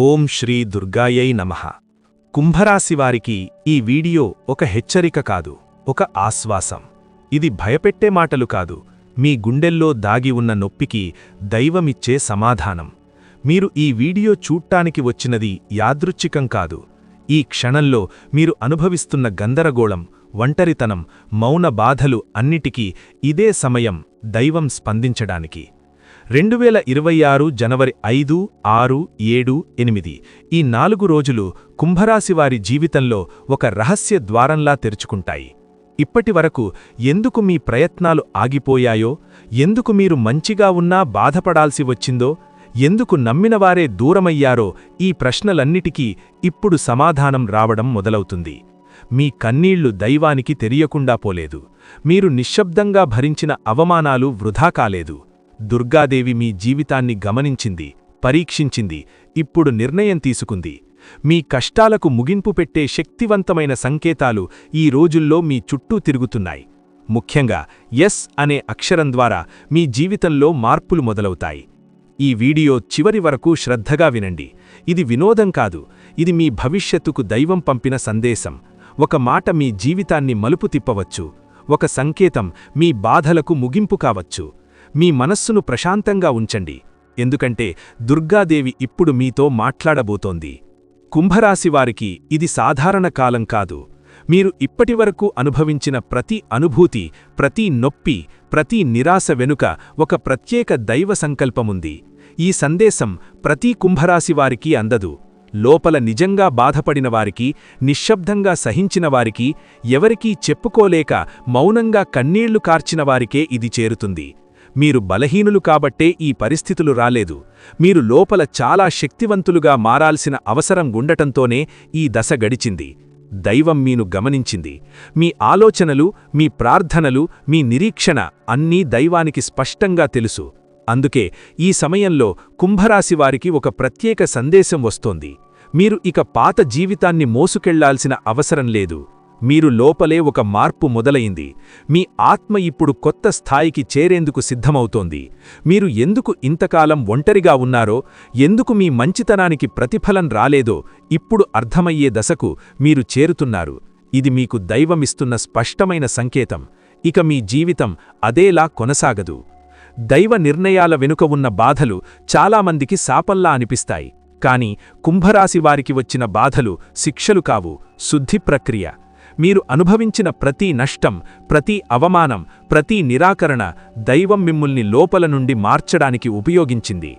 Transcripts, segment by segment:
ఓం శ్రీ దుర్గాయై నమః. కుంభరాశివారికి ఈ వీడియో ఒక హెచ్చరిక కాదు ఒక ఆశ్వాసం. ఇది భయపెట్టే మాటలు కాదు మీ గుండెల్లో దాగి ఉన్న నొప్పికి దైవమిచ్చే సమాధానం. మీరు ఈ వీడియో చూట్టానికి వచ్చినది యాదృచ్ఛికం కాదు. ఈ క్షణంలో మీరు అనుభవిస్తున్న గందరగోళం ఒంటరితనం మౌన బాధలు అన్నిటికీ ఇదే సమయం దైవం స్పందించడానికి. రెండు వేల ఇరవై ఆరు జనవరి ఐదు ఆరు ఏడు ఎనిమిది ఈ నాలుగు రోజులు కుంభరాశివారి జీవితంలో ఒక రహస్య ద్వారంలా తెరుచుకుంటాయి. ఇప్పటివరకు ఎందుకు మీ ప్రయత్నాలు ఆగిపోయాయో ఎందుకు మీరు మంచిగా ఉన్నా బాధపడాల్సి వచ్చిందో ఎందుకు నమ్మినవారే దూరమయ్యారో ఈ ప్రశ్నలన్నిటికీ ఇప్పుడు సమాధానం రావడం మొదలవుతుంది. మీ కన్నీళ్ళు దైవానికి తెలియకుండా పోలేదు. మీరు నిశ్శబ్దంగా భరించిన అవమానాలు వృధా కాలేదు. దుర్గాదేవి మీ జీవితాన్ని గమనించింది పరీక్షించింది ఇప్పుడు నిర్ణయం తీసుకుంది. మీ కష్టాలకు ముగింపు పెట్టే శక్తివంతమైన సంకేతాలు ఈ రోజుల్లో మీ చుట్టూ తిరుగుతున్నాయి. ముఖ్యంగా ఎస్ అనే అక్షరం ద్వారా మీ జీవితంలో మార్పులు మొదలవుతాయి. ఈ వీడియో చివరి వరకు శ్రద్ధగా వినండి. ఇది వినోదం కాదు ఇది మీ భవిష్యత్తుకు దైవం పంపిన సందేశం. ఒక మాట మీ జీవితాన్ని మలుపు తిప్పవచ్చు. ఒక సంకేతం మీ బాధలకు ముగింపు కావచ్చు. మీ మనస్సును ప్రశాంతంగా ఉంచండి. ఎందుకంటే దుర్గాదేవి ఇప్పుడు మీతో మాట్లాడబోతోంది. కుంభరాశివారికి ఇది సాధారణ కాలం కాదు. మీరు ఇప్పటివరకు అనుభవించిన ప్రతి అనుభూతి ప్రతి నొప్పి ప్రతి నిరాశ వెనుక ఒక ప్రత్యేక దైవ సంకల్పముంది. ఈ సందేశం ప్రతి కుంభరాశివారికి అందదు. లోపల నిజంగా బాధపడినవారికి నిశ్శబ్దంగా సహించినవారికి ఎవరికీ చెప్పుకోలేక మౌనంగా కన్నీళ్ళు కార్చినవారికే ఇది చేరుతుంది. మీరు బలహీనులు కాబట్టే ఈ పరిస్థితులు రాలేదు. మీరు లోపల చాలా శక్తివంతులుగా మారాల్సిన అవసరం ఉండటంతోనే ఈ దశ గడిచింది. దైవం మీను గమనించింది. మీ ఆలోచనలు మీ ప్రార్థనలు మీ నిరీక్షణ అన్నీ దైవానికి స్పష్టంగా తెలుసు. అందుకే ఈ సమయంలో కుంభరాశివారికి ఒక ప్రత్యేక సందేశం వస్తోంది. మీరు ఇక పాత జీవితాన్ని మోసుకెళ్ళాల్సిన అవసరం లేదు. మీరు లోపలే ఒక మార్పు మొదలయింది మీ ఆత్మ ఇప్పుడు కొత్త స్థాయికి చేరేందుకు సిద్ధమవుతోంది. మీరు ఎందుకు ఇంతకాలం ఒంటరిగా ఉన్నారో ఎందుకు మీ మంచితనానికి ప్రతిఫలం రాలేదో ఇప్పుడు అర్థమయ్యే దశకు మీరు చేరుతున్నారు. ఇది మీకు దైవమిస్తున్న స్పష్టమైన సంకేతం. ఇక మీ జీవితం అదేలా కొనసాగదు. దైవ నిర్ణయాల వెనుక ఉన్న బాధలు చాలామందికి సాపల్లా అనిపిస్తాయి. కాని కుంభరాశివారికి వచ్చిన బాధలు శిక్షలు కావు. శుద్ధి ప్రక్రియ. మీరు అనుభవించిన ప్రతి నష్టం ప్రతి అవమానం ప్రతి నిరాకరణ దైవం మిమ్ముల్ని లోపల నుండి మార్చడానికి ఉపయోగించింది.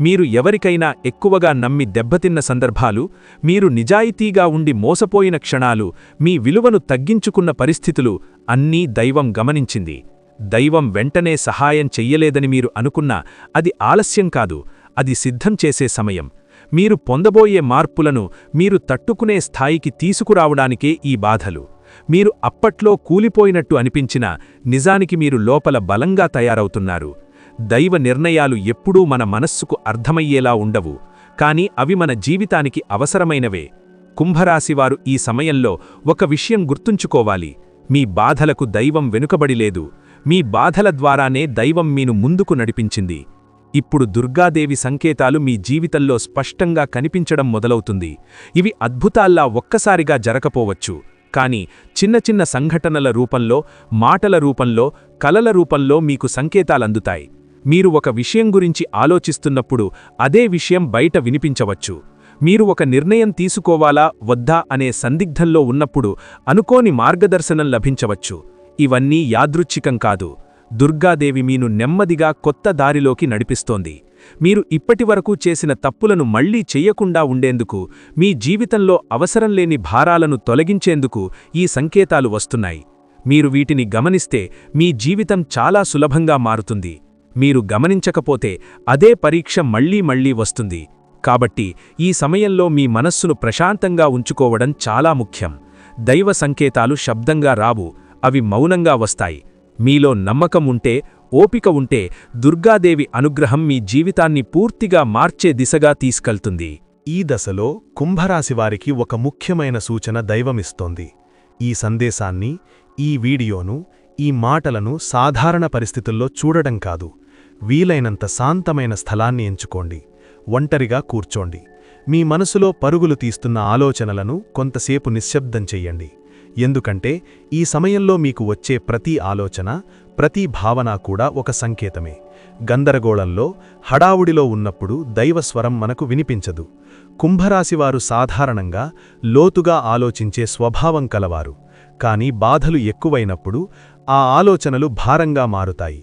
మీరు ఎవరికైనా ఎక్కువగా నమ్మి దెబ్బతిన్న సందర్భాలు మీరు నిజాయితీగా ఉండి మోసపోయిన క్షణాలు మీ విలువను తగ్గించుకున్న పరిస్థితులు అన్నీ దైవం గమనించింది. దైవం వెంటనే సహాయం చెయ్యలేదని మీరు అనుకున్నా అది ఆలస్యం కాదు అది సిద్ధం చేసే సమయం. మీరు పొందబోయే మార్పులను మీరు తట్టుకునే స్థాయికి తీసుకురావడానికే ఈ బాధలు. మీరు అప్పట్లో కూలిపోయినట్టు అనిపించినా నిజానికి మీరు లోపల బలంగా తయారవుతున్నారు. దైవ నిర్ణయాలు ఎప్పుడూ మన మనస్సుకు అర్థమయ్యేలా ఉండవు. కాని అవి మన జీవితానికి అవసరమైనవే. కుంభరాశివారు ఈ సమయంలో ఒక విషయం గుర్తుంచుకోవాలి. మీ బాధలకు దైవం వెనుకబడిలేదు మీ బాధల ద్వారానే దైవం మీను ముందుకు నడిపించింది. ఇప్పుడు దుర్గాదేవి సంకేతాలు మీ జీవితంలో స్పష్టంగా కనిపించడం మొదలవుతుంది. ఇవి అద్భుతాల్లా ఒక్కసారిగా జరకపోవచ్చు కాని చిన్న చిన్న సంఘటనల రూపంలో మాటల రూపంలో కలల రూపంలో మీకు సంకేతాలందుతాయి. మీరు ఒక విషయం గురించి ఆలోచిస్తున్నప్పుడు అదే విషయం బయట వినిపించవచ్చు. మీరు ఒక నిర్ణయం తీసుకోవాలా వద్దా అనే సందిగ్ధంలో ఉన్నప్పుడు అనుకోని మార్గదర్శనం లభించవచ్చు. ఇవన్నీ యాదృచ్ఛికం కాదు. దుర్గాదేవి మీను నెమ్మదిగా కొత్త దారిలోకి నడిపిస్తోంది. మీరు ఇప్పటివరకు చేసిన తప్పులను మళ్ళీ చెయ్యకుండా ఉండేందుకు మీ జీవితంలో అవసరం లేని భారాలను తొలగించేందుకు ఈ సంకేతాలు వస్తున్నాయి. మీరు వీటిని గమనిస్తే మీ జీవితం చాలా సులభంగా మారుతుంది. మీరు గమనించకపోతే అదే పరీక్ష మళ్ళీ మళ్ళీ వస్తుంది. కాబట్టి ఈ సమయంలో మీ మనస్సును ప్రశాంతంగా ఉంచుకోవడం చాలా ముఖ్యం. దైవ సంకేతాలు శబ్దంగా రావు అవి మౌనంగా వస్తాయి. మీలో నమ్మకం ఉంటే ఓపిక ఉంటే దుర్గాదేవి అనుగ్రహం మీ జీవితాన్ని పూర్తిగా మార్చే దిశగా తీసుకెళ్తుంది. ఈ దశలో కుంభరాశివారికి ఒక ముఖ్యమైన సూచన దైవమిస్తోంది. ఈ సందేశాన్ని ఈ వీడియోను ఈ మాటలను సాధారణ పరిస్థితుల్లో చూడడం కాదు. వీలైనంత శాంతమైన స్థలాన్ని ఎంచుకోండి. ఒంటరిగా కూర్చోండి. మీ మనసులో పరుగులు తీస్తున్న ఆలోచనలను కొంతసేపు నిశ్శబ్దం చెయ్యండి. ఎందుకంటే ఈ సమయంలో మీకు వచ్చే ప్రతి ఆలోచన ప్రతి భావన కూడా ఒక సంకేతమే. గందరగోళంలో హడావుడిలో ఉన్నప్పుడు దైవస్వరం మనకు వినిపించదు. కుంభరాశివారు సాధారణంగా లోతుగా ఆలోచించే స్వభావం కలవారు. కాని బాధలు ఎక్కువైనప్పుడు ఆ ఆలోచనలు భారంగా మారుతాయి.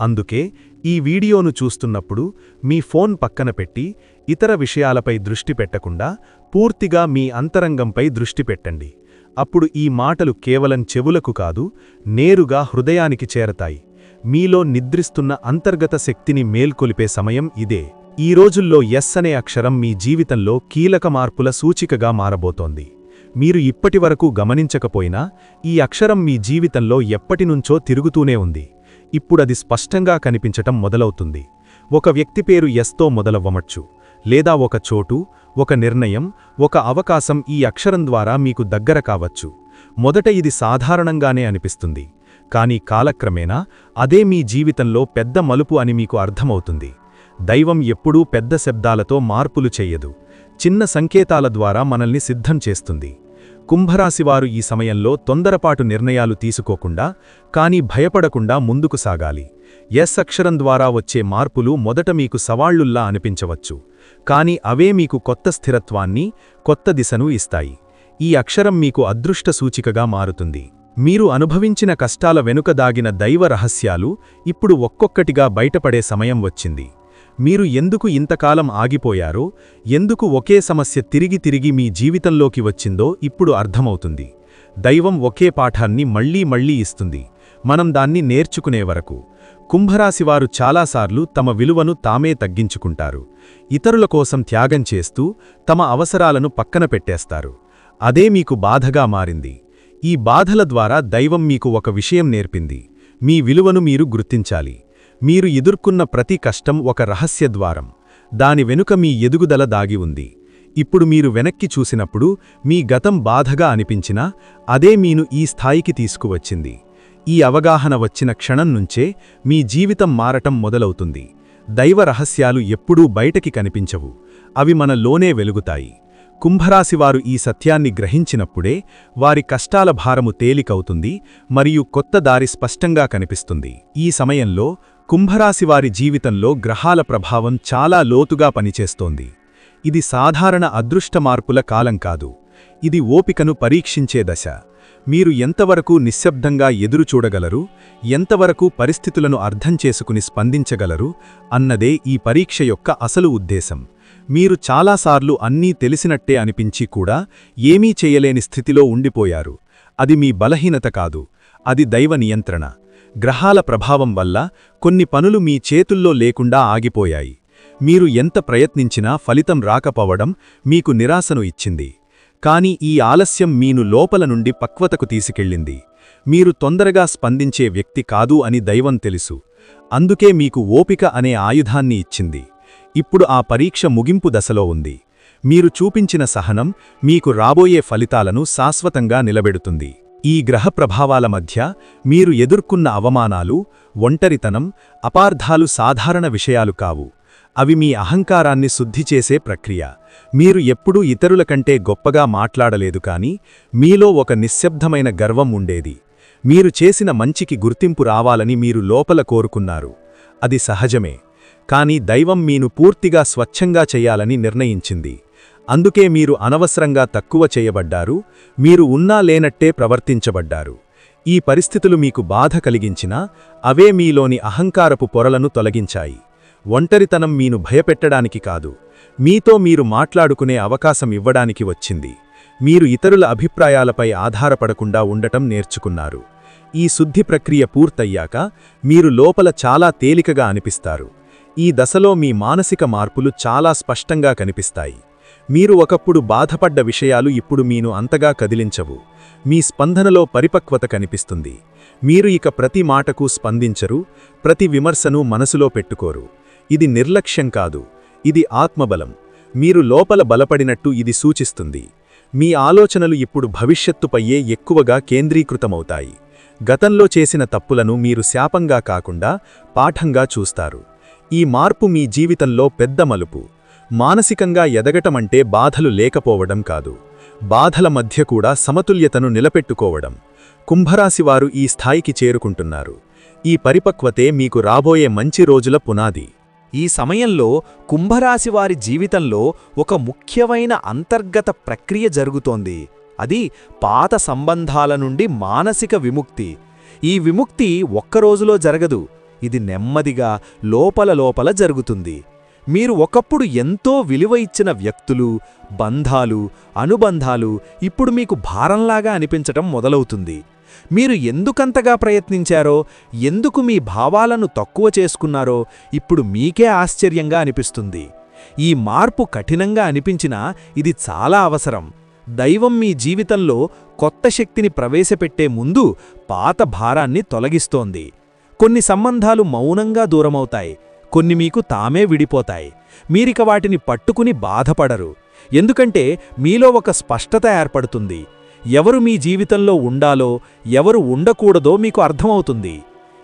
అందుకే ఈ వీడియోను చూస్తున్నప్పుడు మీ ఫోన్ పక్కన పెట్టి ఇతర విషయాలపై దృష్టి పెట్టకుండా పూర్తిగా మీ అంతరంగంపై దృష్టి పెట్టండి. అప్పుడు ఈ మాటలు కేవలం చెవులకు కాదు నేరుగా హృదయానికి చేరతాయి. మీలో నిద్రిస్తున్న అంతర్గత శక్తిని మేల్కొలిపే సమయం ఇదే. ఈ రోజుల్లో ఎస్ అనే అక్షరం మీ జీవితంలో కీలక మార్పుల సూచికగా మారబోతోంది. మీరు ఇప్పటివరకు గమనించకపోయినా ఈ అక్షరం మీ జీవితంలో ఎప్పటినుంచో తిరుగుతూనే ఉంది. ఇప్పుడది స్పష్టంగా కనిపించటం మొదలవుతుంది. ఒక వ్యక్తి పేరు ఎస్తో మొదలవ్వమచ్చు. లేదా ఒక చోటు ఒక నిర్ణయం ఒక అవకాశం ఈ అక్షరం ద్వారా మీకు దగ్గర కావచ్చు. మొదట ఇది సాధారణంగానే అనిపిస్తుంది. కానీ కాలక్రమేణా అదే మీ జీవితంలో పెద్ద మలుపు అని మీకు అర్థమవుతుంది. దైవం ఎప్పుడూ పెద్ద శబ్దాలతో మార్పులు చెయ్యదు చిన్న సంకేతాల ద్వారా మనల్ని సిద్ధం చేస్తుంది. కుంభరాశివారు ఈ సమయంలో తొందరపాటు నిర్ణయాలు తీసుకోకుండా కానీ భయపడకుండా ముందుకు సాగాలి. ఎస్ అక్షరం ద్వారా వచ్చే మార్పులు మొదట మీకు సవాళ్ళుల్లా అనిపించవచ్చు. కాని అవే మీకు కొత్త స్థిరత్వాన్ని కొత్త దిశను ఇస్తాయి. ఈ అక్షరం మీకు అదృష్ట సూచికగా మారుతుంది. మీరు అనుభవించిన కష్టాల వెనుక దాగిన దైవ రహస్యాలు ఇప్పుడు ఒక్కొక్కటిగా బయటపడే సమయం వచ్చింది. మీరు ఎందుకు ఇంతకాలం ఆగిపోయారో ఎందుకు ఒకే సమస్య తిరిగి తిరిగి మీ జీవితంలోకి వచ్చిందో ఇప్పుడు అర్థమవుతుంది. దైవం ఒకే పాఠాన్ని మళ్ళీ మళ్ళీ ఇస్తుంది. మనం దాన్ని నేర్చుకునే వరకు. కుంభరాశివారు చాలాసార్లు తమ విలువను తామే తగ్గించుకుంటారు. ఇతరుల కోసం త్యాగం చేస్తూ తమ అవసరాలను పక్కన పెట్టేస్తారు. అదే మీకు బాధగా మారింది. ఈ బాధల ద్వారా దైవం మీకు ఒక విషయం నేర్పింది. మీ విలువను మీరు గుర్తించాలి. మీరు ఎదుర్కొన్న ప్రతి కష్టం ఒక రహస్య ద్వారం. దాని వెనుక మీ ఎదుగుదల దాగి ఉంది. ఇప్పుడు మీరు వెనక్కి చూసినప్పుడు మీ గతం బాధగా అనిపించినా అదే మీను ఈ స్థాయికి తీసుకువచ్చింది. ఈ అవగాహన వచ్చిన క్షణం నుంచే మీ జీవితం మారటం మొదలవుతుంది. దైవ రహస్యాలు ఎప్పుడూ బయటకి కనిపించవు. అవి మన లోనే వెలుగుతాయి. కుంభరాశివారు ఈ సత్యాన్ని గ్రహించినప్పుడే వారి కష్టాల భారము తేలికవుతుంది మరియు కొత్త దారి స్పష్టంగా కనిపిస్తుంది. ఈ సమయంలో కుంభరాశివారి జీవితంలో గ్రహాల ప్రభావం చాలా లోతుగా పనిచేస్తోంది. ఇది సాధారణ అదృష్ట మార్పుల కాలం కాదు. ఇది ఓపికను పరీక్షించే దశ. మీరు ఎంతవరకు నిశ్శబ్దంగా ఎదురుచూడగలరు ఎంతవరకు పరిస్థితులను అర్థం చేసుకుని స్పందించగలరు అన్నదే ఈ పరీక్ష యొక్క అసలు ఉద్దేశం. మీరు చాలాసార్లు అన్నీ తెలిసినట్టే అనిపించి కూడా ఏమీ చేయలేని స్థితిలో ఉండిపోయారు. అది మీ బలహీనత కాదు అది దైవ నియంత్రణ. గ్రహాల ప్రభావం వల్ల కొన్ని పనులు మీ చేతుల్లో లేకుండా ఆగిపోయాయి. మీరు ఎంత ప్రయత్నించినా ఫలితం రాకపోవడం మీకు నిరాశను ఇచ్చింది. కాని ఈ ఆలస్యం మీను లోపల నుండి పక్వతకు తీసుకెళ్ళింది. మీరు తొందరగా స్పందించే వ్యక్తి కాదు అని దైవం తెలుసు. అందుకే మీకు ఓపిక అనే ఆయుధాన్ని ఇచ్చింది. ఇప్పుడు ఆ పరీక్ష ముగింపు దశలో ఉంది. మీరు చూపించిన సహనం మీకు రాబోయే ఫలితాలను శాశ్వతంగా నిలబెడుతుంది. ఈ గ్రహ ప్రభావాల మధ్య మీరు ఎదుర్కొన్న అవమానాలు ఒంటరితనం అపార్థాలు సాధారణ విషయాలు కావు. అవి మీ అహంకారాన్ని శుద్ధి చేసే ప్రక్రియ. మీరు ఎప్పుడూ ఇతరుల కంటే గొప్పగా మాట్లాడలేదు కాని మీలో ఒక నిశ్శబ్దమైన గర్వం ఉండేది. మీరు చేసిన మంచికి గుర్తింపు రావాలని మీరు లోపల కోరుకున్నారు. అది సహజమే. కాని దైవం మీను పూర్తిగా స్వచ్ఛంగా చేయాలని నిర్ణయించింది. అందుకే మీరు అనవసరంగా తక్కువ చేయబడ్డారు మీరు ఉన్నా లేనట్టే ప్రవర్తించబడ్డారు. ఈ పరిస్థితులు మీకు బాధ కలిగించినా అవే మీలోని అహంకారపు పొరలను తొలగించాయి. ఒంటరితనం మీను భయపెట్టడానికి కాదు. మీతో మీరు మాట్లాడుకునే అవకాశం ఇవ్వడానికి వచ్చింది. మీరు ఇతరుల అభిప్రాయాలపై ఆధారపడకుండా ఉండటం నేర్చుకున్నారు. ఈ శుద్ధి ప్రక్రియ పూర్తయ్యాక మీరు లోపల చాలా తేలికగా అనిపిస్తారు. ఈ దశలో మీ మానసిక మార్పులు చాలా స్పష్టంగా కనిపిస్తాయి. మీరు ఒకప్పుడు బాధపడ్డ విషయాలు ఇప్పుడు మీను అంతగా కదిలించవు. మీ స్పందనలో పరిపక్వత కనిపిస్తుంది. మీరు ఇక ప్రతి మాటకు స్పందించరు ప్రతి విమర్శను మనసులో పెట్టుకోరు. ఇది నిర్లక్ష్యం కాదు ఇది ఆత్మబలం. మీరు లోపల బలపడినట్టు ఇది సూచిస్తుంది. మీ ఆలోచనలు ఇప్పుడు భవిష్యత్తుపయ్యే ఎక్కువగా కేంద్రీకృతమవుతాయి? గతంలో చేసిన తప్పులను మీరు శాపంగా కాకుండా పాఠంగా చూస్తారు. ఈ మార్పు మీ జీవితంలో పెద్ద మలుపు. మానసికంగా ఎదగటమంటే బాధలు లేకపోవడం కాదు. బాధల మధ్య కూడా సమతుల్యతను నిలబెట్టుకోవడం. కుంభరాశివారు ఈ స్థాయికి చేరుకుంటున్నారు. ఈ పరిపక్వతే మీకు రాబోయే మంచి రోజుల పునాది. ఈ సమయంలో కుంభరాశివారి జీవితంలో ఒక ముఖ్యమైన అంతర్గత ప్రక్రియ జరుగుతోంది. అది పాత సంబంధాల నుండి మానసిక విముక్తి. ఈ విముక్తి ఒక్కరోజులో జరగదు. ఇది నెమ్మదిగా లోపల లోపల జరుగుతుంది. మీరు ఒకప్పుడు ఎంతో విలువ ఇచ్చిన వ్యక్తులు బంధాలు అనుబంధాలు ఇప్పుడు మీకు భారంలాగా అనిపించటం మొదలవుతుంది. మీరు ఎందుకంతగా ప్రయత్నించారో ఎందుకు మీ భావాలను తక్కువ చేసుకున్నారో ఇప్పుడు మీకే ఆశ్చర్యంగా అనిపిస్తుంది. ఈ మార్పు కఠినంగా అనిపించినా ఇది చాలా అవసరం. దైవం మీ జీవితంలో కొత్త శక్తిని ప్రవేశపెట్టే ముందు పాత భారాన్ని తొలగిస్తోంది. కొన్ని సంబంధాలు మౌనంగా దూరమవుతాయి. కొన్ని మీకు తామే విడిపోతాయి. మీరిక వాటిని పట్టుకుని బాధపడరు. ఎందుకంటే మీలో ఒక స్పష్టత ఏర్పడుతుంది. ఎవరు మీ జీవితంలో ఉండాలో ఎవరు ఉండకూడదో మీకు అర్థమవుతుంది.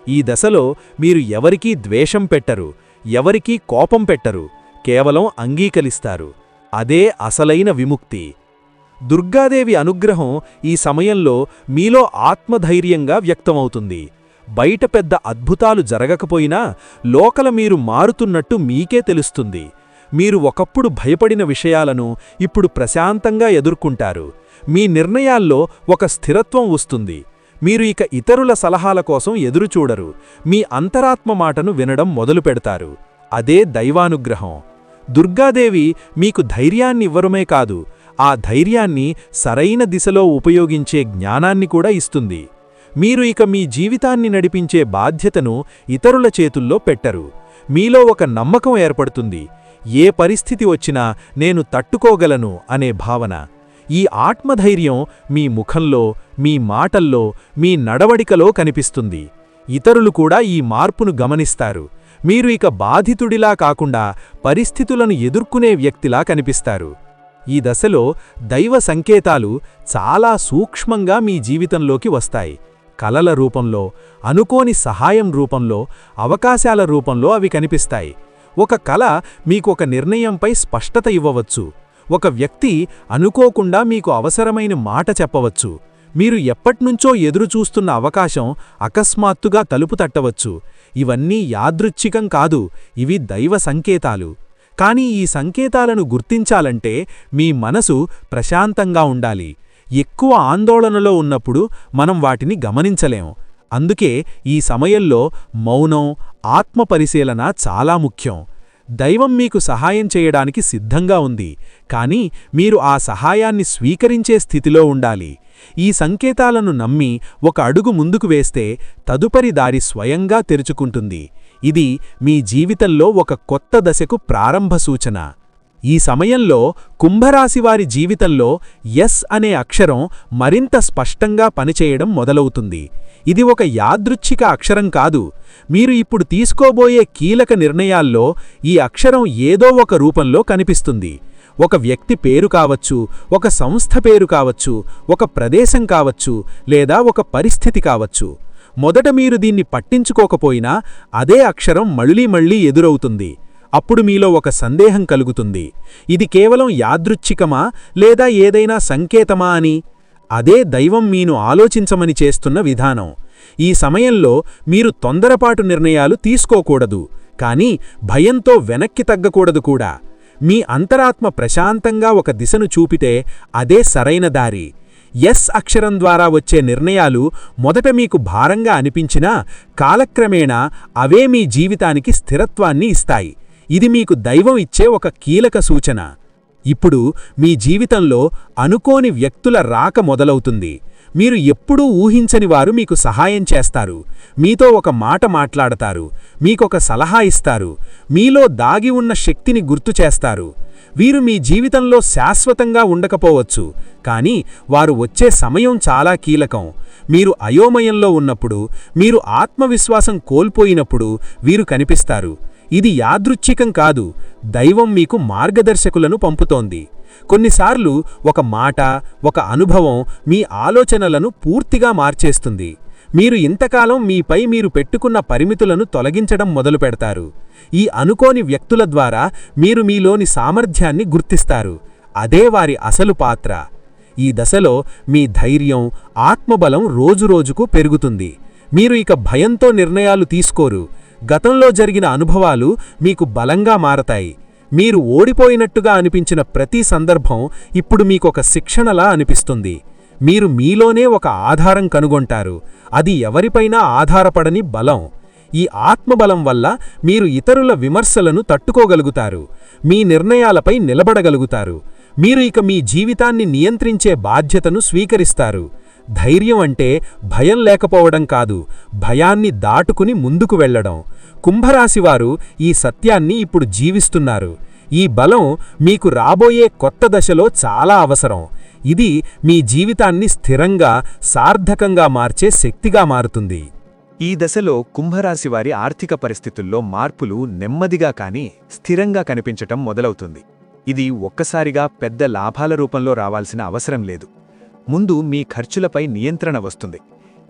ఈ దశలో మీరు ఎవరికీ ద్వేషం పెట్టరు ఎవరికీ కోపం పెట్టరు కేవలం అంగీకరిస్తారు. అదే అసలైన విముక్తి. దుర్గాదేవి అనుగ్రహం ఈ సమయంలో మీలో ఆత్మధైర్యంగా వ్యక్తమవుతుంది. బయట పెద్ద అద్భుతాలు జరగకపోయినా లోకల మీరు మారుతున్నట్టు మీకే తెలుస్తుంది. మీరు ఒకప్పుడు భయపడిన విషయాలను ఇప్పుడు ప్రశాంతంగా ఎదుర్కొంటారు. మీ నిర్ణయాల్లో ఒక స్థిరత్వం వస్తుంది. మీరు ఇక ఇతరుల సలహాల కోసం ఎదురుచూడరు. మీ అంతరాత్మ మాటను వినడం మొదలుపెడతారు అదే దైవానుగ్రహం. దుర్గాదేవి మీకు ధైర్యాన్ని ఇవ్వరమే కాదు ఆ ధైర్యాన్ని సరైన దిశలో ఉపయోగించే జ్ఞానాన్ని కూడా ఇస్తుంది. మీరు ఇక మీ జీవితాన్ని నడిపించే బాధ్యతను ఇతరుల చేతుల్లో పెట్టరు. మీలో ఒక నమ్మకం ఏర్పడుతుంది. ఏ పరిస్థితి వచ్చినా నేను తట్టుకోగలను అనే భావన. ఈ ఆత్మధైర్యం మీ ముఖంలో మీ మాటల్లో మీ నడవడికలో కనిపిస్తుంది. ఇతరులు కూడా ఈ మార్పును గమనిస్తారు. మీరు ఇక బాధితుడిలా కాకుండా పరిస్థితులను ఎదుర్కొనే వ్యక్తిలా కనిపిస్తారు. ఈ దశలో దైవ సంకేతాలు చాలా సూక్ష్మంగా మీ జీవితంలోకి వస్తాయి. కలల రూపంలో అనుకోని సహాయం రూపంలో అవకాశాల రూపంలో అవి కనిపిస్తాయి. ఒక కల మీకు ఒక నిర్ణయంపై స్పష్టత ఇవ్వవచ్చు. ఒక వ్యక్తి అనుకోకుండా మీకు అవసరమైన మాట చెప్పవచ్చు. మీరు ఎప్పట్నుంచో ఎదురుచూస్తున్న అవకాశం అకస్మాత్తుగా తలుపు తట్టవచ్చు. ఇవన్నీ యాదృచ్ఛికం కాదు ఇవి దైవ సంకేతాలు. కానీ ఈ సంకేతాలను గుర్తించాలంటే మీ మనసు ప్రశాంతంగా ఉండాలి. ఎక్కువ ఆందోళనలో ఉన్నప్పుడు మనం వాటిని గమనించలేం. అందుకే ఈ సమయంలో మౌనం ఆత్మపరిశీలన చాలా ముఖ్యం. దైవం మీకు సహాయం చేయడానికి సిద్ధంగా ఉంది. కానీ మీరు ఆ సహాయాన్ని స్వీకరించే స్థితిలో ఉండాలి. ఈ సంకేతాలను నమ్మి ఒక అడుగు ముందుకు వేస్తే తదుపరి దారి స్వయంగా తెరుచుకుంటుంది. ఇది మీ జీవితంలో ఒక కొత్త దశకు ప్రారంభ సూచన. ఈ సమయంలో కుంభరాశివారి జీవితంలో ఎస్ అనే అక్షరం మరింత స్పష్టంగా పనిచేయడం మొదలవుతుంది. ఇది ఒక యాదృచ్ఛిక అక్షరం కాదు. మీరు ఇప్పుడు తీసుకోబోయే కీలక నిర్ణయాల్లో ఈ అక్షరం ఏదో ఒక రూపంలో కనిపిస్తుంది. ఒక వ్యక్తి పేరు కావచ్చు ఒక సంస్థ పేరు కావచ్చు ఒక ప్రదేశం కావచ్చు లేదా ఒక పరిస్థితి కావచ్చు. మొదట మీరు దీన్ని పట్టించుకోకపోయినా అదే అక్షరం మళ్ళీ మళ్ళీ ఎదురవుతుంది. అప్పుడు మీలో ఒక సందేహం కలుగుతుంది. ఇది కేవలం యాదృచ్ఛికమా లేదా ఏదైనా సంకేతమా అని? అదే దైవం మీను ఆలోచించమని చేస్తున్న విధానం. ఈ సమయంలో మీరు తొందరపాటు నిర్ణయాలు తీసుకోకూడదు కానీ భయంతో వెనక్కి తగ్గకూడదు కూడా. మీ అంతరాత్మ ప్రశాంతంగా ఒక దిశను చూపితే అదే సరైన దారి. ఎస్ అక్షరం ద్వారా వచ్చే నిర్ణయాలు మొదట మీకు భారంగా అనిపించినా కాలక్రమేణా అవే మీ జీవితానికి స్థిరత్వాన్ని ఇస్తాయి. ఇది మీకు దైవం ఇచ్చే ఒక కీలక సూచన. ఇప్పుడు మీ జీవితంలో అనుకోని వ్యక్తుల రాక మొదలవుతుంది. మీరు ఎప్పుడూ ఊహించని వారు మీకు సహాయం చేస్తారు. మీతో ఒక మాట మాట్లాడతారు. మీకొక సలహా ఇస్తారు. మీలో దాగి ఉన్న శక్తిని గుర్తు చేస్తారు. వీరు మీ జీవితంలో శాశ్వతంగా ఉండకపోవచ్చు. కానీ వారు వచ్చే సమయం చాలా కీలకం. మీరు అయోమయంలో ఉన్నప్పుడు మీరు ఆత్మవిశ్వాసం కోల్పోయినప్పుడు వీరు కనిపిస్తారు. ఇది యాదృచ్ఛికం కాదు దైవం మీకు మార్గదర్శకులను పంపుతోంది. కొన్నిసార్లు ఒక మాట ఒక అనుభవం మీ ఆలోచనలను పూర్తిగా మార్చేస్తుంది. మీరు ఇంతకాలం మీపై మీరు పెట్టుకున్న పరిమితులను తొలగించడం మొదలు పెడతారు. ఈ అనుకోని వ్యక్తుల ద్వారా మీరు మీలోని సామర్థ్యాన్ని గుర్తిస్తారు. అదే వారి అసలు పాత్ర. ఈ దశలో మీ ధైర్యం ఆత్మబలం రోజురోజుకు పెరుగుతుంది. మీరు ఇక భయంతో నిర్ణయాలు తీసుకోరు. గతంలో జరిగిన అనుభవాలు మీకు బలంగా మారతాయి. మీరు ఓడిపోయినట్టుగా అనిపించిన ప్రతి సందర్భం ఇప్పుడు మీకొక శిక్షణలా అనిపిస్తుంది. మీరు మీలోనే ఒక ఆధారం కనుగొంటారు. అది ఎవరిపైనా ఆధారపడని బలం. ఈ ఆత్మబలం వల్ల మీరు ఇతరుల విమర్శలను తట్టుకోగలుగుతారు. మీ నిర్ణయాలపై నిలబడగలుగుతారు. మీరు ఇక మీ జీవితాన్ని నియంత్రించే బాధ్యతను స్వీకరిస్తారు. ధైర్యం అంటే భయం లేకపోవడం కాదు. భయాన్ని దాటుకుని ముందుకు వెళ్ళడం కుంభరాశివారు ఈ సత్యాన్ని ఇప్పుడు జీవిస్తున్నారు. ఈ బలం మీకు రాబోయే కొత్త దశలో చాలా అవసరం. ఇది మీ జీవితాన్ని స్థిరంగా సార్థకంగా మార్చే శక్తిగా మారుతుంది. ఈ దశలో కుంభరాశి వారి ఆర్థిక పరిస్థితుల్లో మార్పులు నెమ్మదిగా కానీ స్థిరంగా కనిపించటం మొదలవుతుంది. ఇది ఒక్కసారిగా పెద్ద లాభాల రూపంలో రావాల్సిన అవసరం లేదు. ముందు మీ ఖర్చులపై నియంత్రణ వస్తుంది.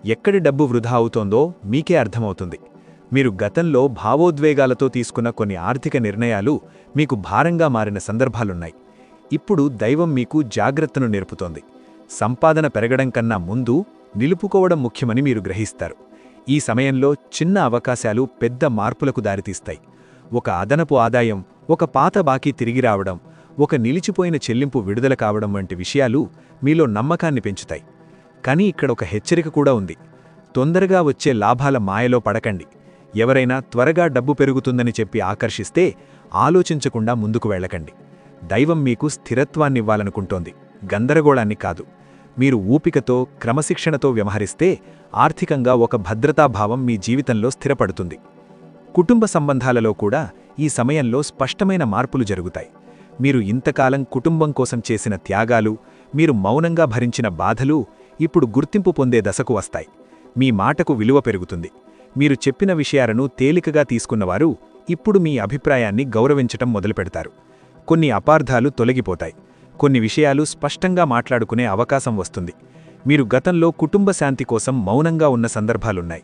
ఎక్కడి డబ్బు వృధా అవుతోందో మీకే అర్థమవుతుంది. మీరు గతంలో భావోద్వేగాలతో తీసుకున్న కొన్ని ఆర్థిక నిర్ణయాలు మీకు భారంగా మారిన సందర్భాలున్నాయి. ఇప్పుడు దైవం మీకు జాగ్రత్తను నేర్పుతోంది. సంపాదన పెరగడం కన్నా ముందు నిలుపుకోవడం ముఖ్యమని మీరు గ్రహిస్తారు. ఈ సమయంలో చిన్న అవకాశాలు పెద్ద మార్పులకు దారితీస్తాయి. ఒక అదనపు ఆదాయం ఒక పాత బాకీ తిరిగి రావడం ఒక నిలిచిపోయిన చెల్లింపు విడుదల కావడం వంటి విషయాలు మీలో నమ్మకాన్ని పెంచుతాయి. కానీ ఇక్కడ ఒక హెచ్చరిక కూడా ఉంది. తొందరగా వచ్చే లాభాల మాయలో పడకండి. ఎవరైనా త్వరగా డబ్బు పెరుగుతుందని చెప్పి ఆకర్షిస్తే ఆలోచించకుండా ముందుకు వెళ్ళకండి. దైవం మీకు స్థిరత్వాన్నివ్వాలనుకుంటోంది. గందరగోళాన్ని కాదు. మీరు ఊపికతో క్రమశిక్షణతో వ్యవహరిస్తే ఆర్థికంగా ఒక భద్రతాభావం మీ జీవితంలో స్థిరపడుతుంది. కుటుంబ సంబంధాలలో కూడా ఈ సమయంలో స్పష్టమైన మార్పులు జరుగుతాయి. మీరు ఇంతకాలం కుటుంబం కోసం చేసిన త్యాగాలు మీరు మౌనంగా భరించిన బాధలు ఇప్పుడు గుర్తింపు పొందే దశకు వస్తాయి. మీ మాటకు విలువ పెరుగుతుంది. మీరు చెప్పిన విషయాలను తేలికగా తీసుకున్నవారు ఇప్పుడు మీ అభిప్రాయాన్ని గౌరవించటం మొదలుపెడతారు. కొన్ని అపార్థాలు తొలగిపోతాయి. కొన్ని విషయాలు స్పష్టంగా మాట్లాడుకునే అవకాశం వస్తుంది. మీరు గతంలో కుటుంబ శాంతి కోసం మౌనంగా ఉన్న సందర్భాలున్నాయి.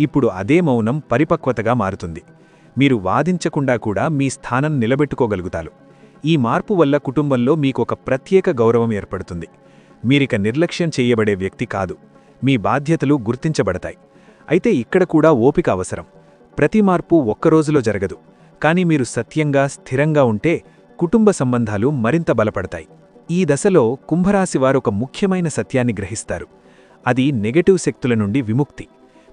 ఇప్పుడు అదే మౌనం పరిపక్వతగా మారుతుంది. మీరు వాదించకుండా కూడా మీ స్థానం నిలబెట్టుకోగలుగుతారు. ఈ మార్పు వల్ల కుటుంబంలో మీకొక ప్రత్యేక గౌరవం ఏర్పడుతుంది. మీరిక నిర్లక్ష్యం చేయబడే వ్యక్తి కాదు. మీ బాధ్యతలు గుర్తించబడతాయి. అయితే ఇక్కడ కూడా ఓపిక అవసరం. ప్రతి మార్పు ఒక్కరోజులో జరగదు. కానీ మీరు సత్యంగా స్థిరంగా ఉంటే కుటుంబ సంబంధాలు మరింత బలపడతాయి. ఈ దశలో కుంభరాశివారు ఒక ముఖ్యమైన సత్యాన్ని గ్రహిస్తారు. అది నెగటివ్ శక్తుల నుండి విముక్తి.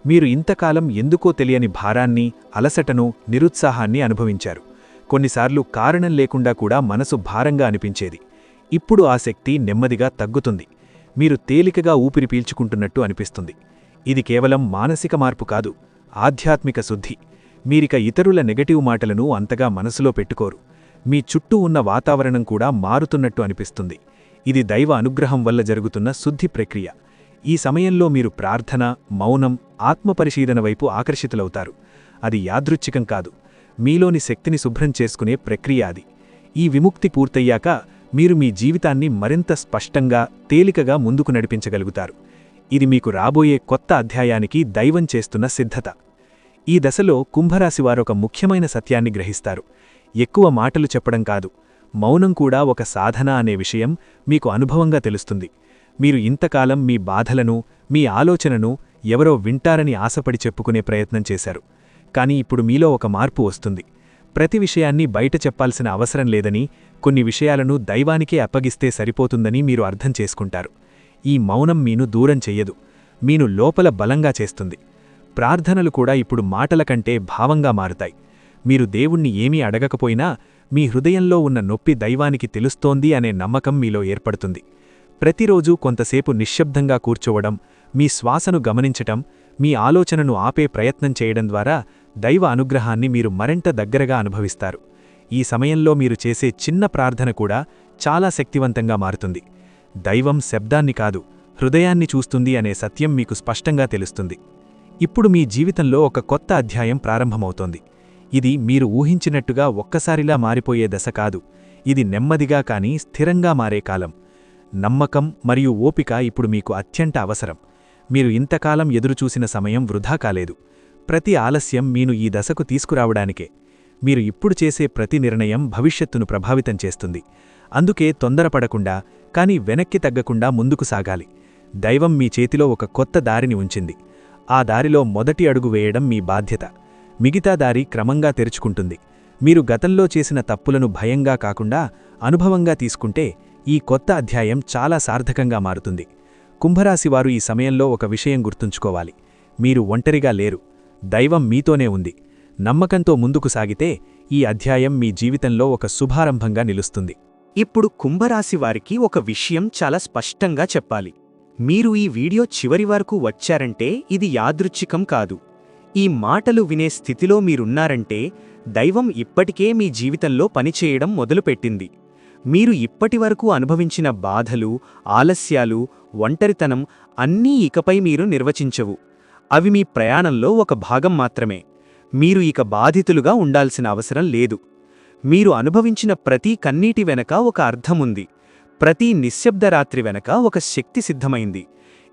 మీరు ఇంతకాలం ఎందుకో తెలియని భారాన్ని అలసటను నిరుత్సాహాన్ని అనుభవించారు. కొన్నిసార్లు కారణం లేకుండా కూడా మనసు భారంగా అనిపించేది. ఇప్పుడు ఆ శక్తి నెమ్మదిగా తగ్గుతుంది. మీరు తేలికగా ఊపిరి పీల్చుకుంటున్నట్టు అనిపిస్తుంది. ఇది కేవలం మానసిక మార్పు కాదు ఆధ్యాత్మిక శుద్ధి. మీరిక ఇతరుల నెగటివ్ మాటలను అంతగా మనసులో పెట్టుకోరు. మీ చుట్టూ ఉన్న వాతావరణం కూడా మారుతున్నట్టు అనిపిస్తుంది. ఇది దైవ అనుగ్రహం వల్ల జరుగుతున్న శుద్ధి ప్రక్రియ. ఈ సమయంలో మీరు ప్రార్థన మౌనం ఆత్మపరిశీలన వైపు ఆకర్షితులవుతారు. అది యాదృచ్ఛికం కాదు. మీలోని శక్తిని శుభ్రం చేసుకునే ప్రక్రియ అది. ఈ విముక్తి పూర్తయ్యాక మీరు మీ జీవితాన్ని మరింత స్పష్టంగా తేలికగా ముందుకు నడిపించగలుగుతారు. ఇది మీకు రాబోయే కొత్త అధ్యాయానికి దైవం చేస్తున్న సిద్ధత. ఈ దశలో కుంభరాశివారొక ముఖ్యమైన సత్యాన్ని గ్రహిస్తారు. ఎక్కువ మాటలు చెప్పడం కాదు. మౌనం కూడా ఒక సాధన అనే విషయం మీకు అనుభవంగా తెలుస్తుంది. మీరు ఇంతకాలం మీ బాధలను మీ ఆలోచనను ఎవరో వింటారని ఆశపడి చెప్పుకునే ప్రయత్నం చేశారు. కానీ ఇప్పుడు మీలో ఒక మార్పు వస్తుంది. ప్రతి విషయాన్ని బయట చెప్పాల్సిన అవసరం లేదని కొన్ని విషయాలను దైవానికే అప్పగిస్తే సరిపోతుందని మీరు అర్థం చేసుకుంటారు. ఈ మౌనం మీను దూరం చెయ్యదు. మీను లోపల బలంగా చేస్తుంది. ప్రార్థనలు కూడా ఇప్పుడు మాటల కంటే భావంగా మారుతాయి. మీరు దేవుణ్ణి ఏమీ అడగకపోయినా మీ హృదయంలో ఉన్న నొప్పి దైవానికి తెలుస్తోంది అనే నమ్మకం మీలో ఏర్పడుతుంది. ప్రతిరోజూ కొంతసేపు నిశ్శబ్దంగా కూర్చోవడం మీ శ్వాసను గమనించటం మీ ఆలోచనను ఆపే ప్రయత్నం చేయడం ద్వారా దైవ అనుగ్రహాన్ని మీరు మరింత దగ్గరగా అనుభవిస్తారు. ఈ సమయంలో మీరు చేసే చిన్న ప్రార్థన కూడా చాలా శక్తివంతంగా మారుతుంది. దైవం శబ్దాన్ని కాదు హృదయాన్ని చూస్తుంది అనే సత్యం మీకు స్పష్టంగా తెలుస్తుంది. ఇప్పుడు మీ జీవితంలో ఒక కొత్త అధ్యాయం ప్రారంభమవుతోంది. ఇది మీరు ఊహించినట్టుగా ఒక్కసారిలా మారిపోయే దశ కాదు. ఇది నెమ్మదిగా కానీ స్థిరంగా మారే కాలం. నమ్మకం మరియు ఓపిక ఇప్పుడు మీకు అత్యంత అవసరం. మీరు ఇంతకాలం ఎదురుచూసిన సమయం వృధా కాలేదు. ప్రతి ఆలస్యం మీను ఈ దశకు తీసుకురావడానికే. మీరు ఇప్పుడు చేసే ప్రతి నిర్ణయం భవిష్యత్తును ప్రభావితం చేస్తుంది. అందుకే తొందరపడకుండా కాని వెనక్కి తగ్గకుండా ముందుకు సాగాలి. దైవం మీ చేతిలో ఒక కొత్త దారిని ఉంచింది. ఆ దారిలో మొదటి అడుగు వేయడం మీ బాధ్యత. మిగతా దారి క్రమంగా తెరుచుకుంటుంది. మీరు గతంలో చేసిన తప్పులను భయంగా కాకుండా అనుభవంగా తీసుకుంటే ఈ కొత్త అధ్యాయం చాలా సార్థకంగా మారుతుంది. కుంభరాశివారు ఈ సమయంలో ఒక విషయం గుర్తుంచుకోవాలి. మీరు ఒంటరిగా లేరు. దైవం మీతోనే ఉంది. నమ్మకంతో ముందుకు సాగితే ఈ అధ్యాయం మీ జీవితంలో ఒక శుభారంభంగా నిలుస్తుంది. ఇప్పుడు కుంభరాశి వారికి ఒక విషయం చాలా స్పష్టంగా చెప్పాలి. మీరు ఈ వీడియో చివరి వరకు వచ్చారంటే ఇది యాదృచ్ఛికం కాదు. ఈ మాటలు వినే స్థితిలో మీరున్నారంటే దైవం ఇప్పటికే మీ జీవితంలో పనిచేయడం మొదలుపెట్టింది. మీరు ఇప్పటివరకు అనుభవించిన బాధలు ఆలస్యాలు ఒంటరితనం అన్నీ ఇకపై మీరు నిర్వచించవు. అవి మీ ప్రయాణంలో ఒక భాగం మాత్రమే. మీరు ఇక బాధితులుగా ఉండాల్సిన అవసరం లేదు. మీరు అనుభవించిన ప్రతి కన్నీటి వెనక ఒక అర్థముంది. ప్రతి నిశ్శబ్ద రాత్రి వెనక ఒక శక్తి సిద్ధమైంది.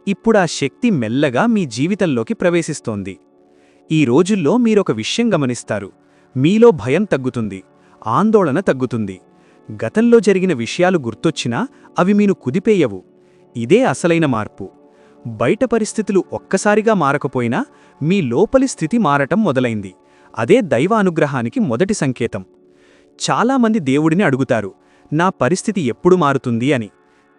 ఇప్పుడా శక్తి మెల్లగా మీ జీవితంలోకి ప్రవేశిస్తోంది. ఈ రోజుల్లో మీరొక విషయం గమనిస్తారు. మీలో భయం తగ్గుతుంది. ఆందోళన తగ్గుతుంది. గతంలో జరిగిన విషయాలు గుర్తొచ్చినా అవి మీను కుదిపేయవు. ఇదే అసలైన మార్పు. బయట పరిస్థితులు ఒక్కసారిగా మారకపోయినా మీ లోపలి స్థితి మారటం మొదలైంది. అదే దైవ అనుగ్రహానికి మొదటి సంకేతం. చాలామంది దేవుడిని అడుగుతారు నా పరిస్థితి ఎప్పుడు మారుతుంది? అని.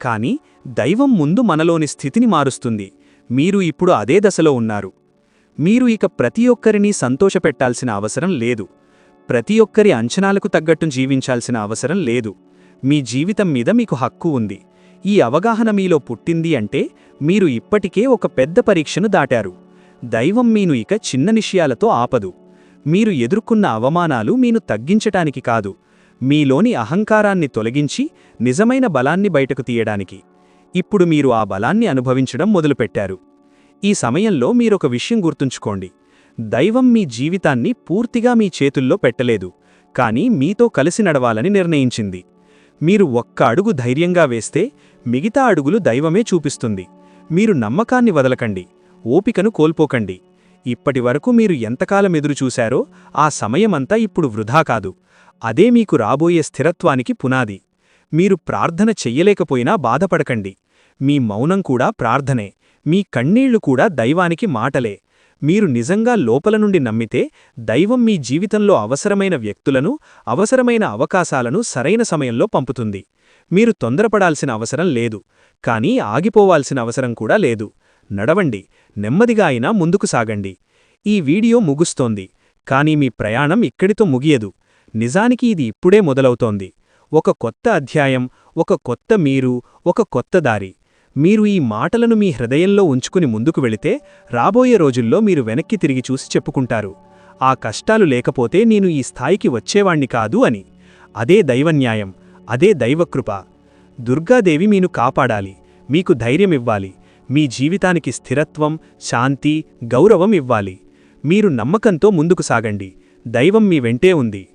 కాని దైవం ముందు మనలోని స్థితిని మారుస్తుంది. మీరు ఇప్పుడు అదే దశలో ఉన్నారు. మీరు ఇక ప్రతి ఒక్కరినీ సంతోషపెట్టాల్సిన అవసరం లేదు. ప్రతి ఒక్కరి అంచనాలకు తగ్గట్టు జీవించాల్సిన అవసరం లేదు. మీ జీవితం మీద మీకు హక్కు ఉంది. ఈ అవగాహన మీలో పుట్టింది అంటే మీరు ఇప్పటికే ఒక పెద్ద పరీక్షను దాటారు. దైవం మీను ఇక చిన్న నిషయాలతో ఆపదు. మీరు ఎదుర్కొన్న అవమానాలు మీను తగ్గించటానికి కాదు మీలోని అహంకారాన్ని తొలగించి నిజమైన బలాన్ని బయటకు తీయడానికి. ఇప్పుడు మీరు ఆ బలాన్ని అనుభవించడం మొదలుపెట్టారు. ఈ సమయంలో మీరొక విషయం గుర్తుంచుకోండి. దైవం మీ జీవితాన్ని పూర్తిగా మీ చేతుల్లో పెట్టలేదు కానీ మీతో కలిసి నడవాలని నిర్ణయించింది. మీరు ఒక్క అడుగు ధైర్యంగా వేస్తే మిగతా అడుగులు దైవమే చూపిస్తుంది. మీరు నమ్మకాన్ని వదలకండి ఓపికను కోల్పోకండి. ఇప్పటివరకు మీరు ఎంతకాలం ఎదురుచూశారో ఆ సమయమంతా ఇప్పుడు వృధా కాదు. అదే మీకు రాబోయే స్థిరత్వానికి పునాది. మీరు ప్రార్థన చెయ్యలేకపోయినా బాధపడకండి. మీ మౌనం కూడా ప్రార్థనే. మీ కన్నీళ్ళు కూడా దైవానికి మాటలే. మీరు నిజంగా లోపల నుండి నమ్మితే దైవం మీ జీవితంలో అవసరమైన వ్యక్తులను అవసరమైన అవకాశాలను సరైన సమయంలో పంపుతుంది. మీరు తొందరపడాల్సిన అవసరం లేదు. కానీ ఆగిపోవాల్సిన అవసరం కూడా లేదు. నడవండి. నెమ్మదిగా అయినా ముందుకు సాగండి. ఈ వీడియో ముగుస్తోంది కానీ మీ ప్రయాణం ఇక్కడితో ముగియదు. నిజానికి ఇది ఇప్పుడే మొదలవుతోంది. ఒక కొత్త అధ్యాయం ఒక కొత్త మీరు ఒక కొత్త దారి. మీరు ఈ మాటలను మీ హృదయంలో ఉంచుకుని ముందుకు వెళితే రాబోయే రోజుల్లో మీరు వెనక్కి తిరిగి చూసి చెప్పుకుంటారు. ఆ కష్టాలు లేకపోతే నేను ఈ స్థాయికి వచ్చేవాణ్ణి కాదు అని. అదే దైవన్యాయం అదే దైవకృప. దుర్గాదేవి మీను కాపాడాలి మీకు ధైర్యమివ్వాలి. మీ జీవితానికి స్థిరత్వం శాంతి గౌరవం ఇవ్వాలి. మీరు నమ్మకంతో ముందుకు సాగండి. దైవం మీ వెంటే ఉంది.